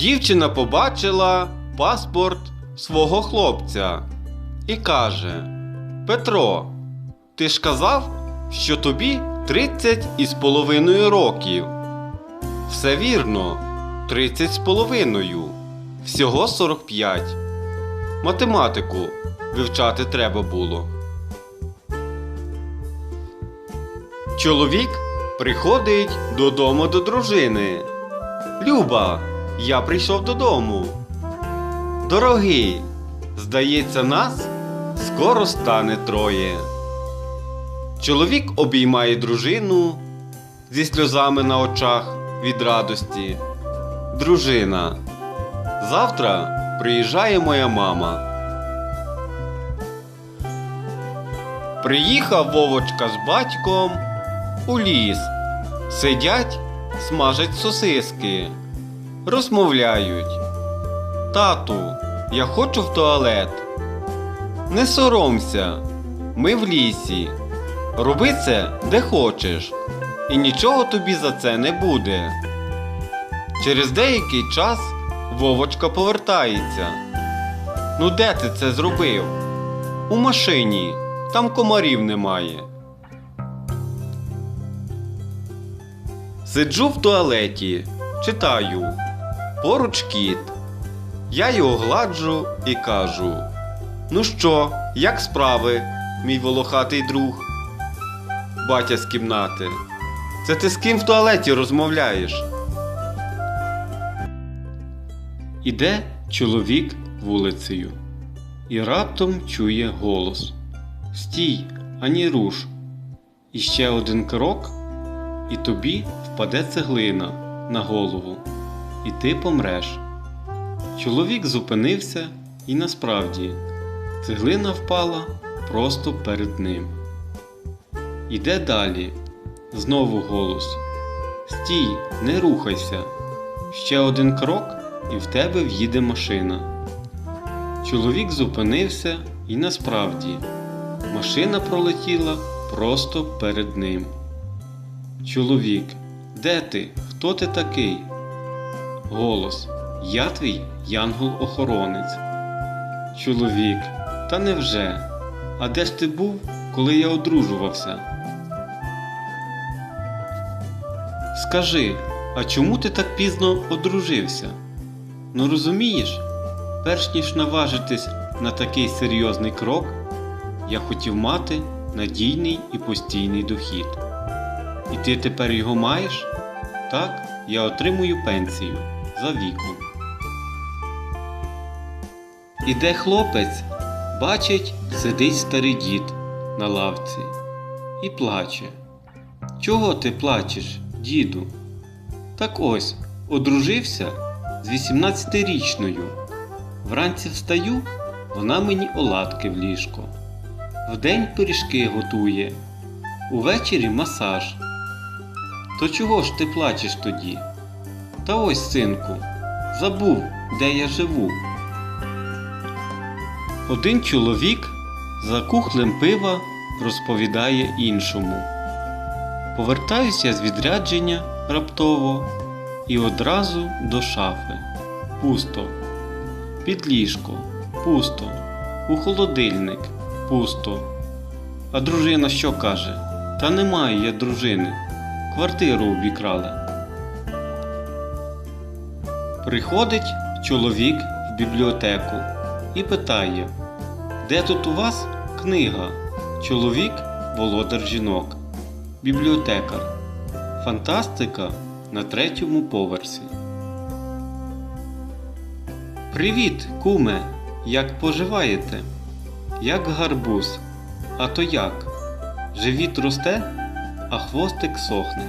Дівчина побачила паспорт свого хлопця і каже: Петро, ти ж казав, що тобі 30 із половиною років. Все вірно, 30 з половиною. Всього 45. Математику вивчати треба було. Чоловік приходить додому до дружини. Люба, я прийшов додому. Дорогий, здається, нас скоро стане троє. Чоловік обіймає дружину зі сльозами на очах від радості. Дружина. Завтра приїжджає моя мама. Приїхав Вовочка з батьком у ліс. Сидять, смажать сосиски, розмовляють. Тату, я хочу в туалет. Не соромся, ми в лісі. Роби це де хочеш, і нічого тобі за це не буде. Через деякий час Вовочка повертається. Ну де ти це зробив? У машині, там комарів немає. Сиджу в туалеті, читаю. Поруч кіт. Я його гладжу і кажу: Ну що, як справи, мій волохатий друг? Батя з кімнати. Це ти з ким в туалеті розмовляєш? Іде чоловік вулицею і раптом чує голос: Стій, ані руш. І ще один крок, і тобі впаде цеглина на голову, і ти помреш. Чоловік зупинився, і насправді цеглина впала просто перед ним. Іде далі. Знову голос: Стій, не рухайся. Ще один крок, і в тебе в'їде машина. Чоловік зупинився, і насправді машина пролетіла просто перед ним. Чоловік, де ти? Хто ти такий? Голос. Я твій янгол-охоронець. Чоловік. Та невже? А де ж ти був, коли я одружувався? Скажи, а чому ти так пізно одружився? Ну розумієш, перш ніж наважитись на такий серйозний крок, я хотів мати надійний і постійний дохід. І ти тепер його маєш? Так, я отримую пенсію за віком. Іде хлопець, бачить, сидить старий дід на лавці і плаче. Чого ти плачеш, діду? Так ось, одружився з 18-річною. Вранці встаю, вона мені оладки в ліжко. Вдень пиріжки готує, увечері масаж. То чого ж ти плачеш тоді? Та ось, синку, забув, де я живу. Один чоловік за кухлем пива розповідає іншому. Повертаюся з відрядження раптово і одразу до шафи. Пусто. Під ліжко. Пусто. У холодильник. Пусто. А дружина що каже? Та немає я дружини. Квартиру обікрали. Приходить чоловік в бібліотеку і питає, де тут у вас книга? Чоловік володар жінок. Бібліотекар. Фантастика на третьому поверсі. Привіт, куме! Як поживаєте? Як гарбуз. А то як? Живіт росте, а хвостик сохне.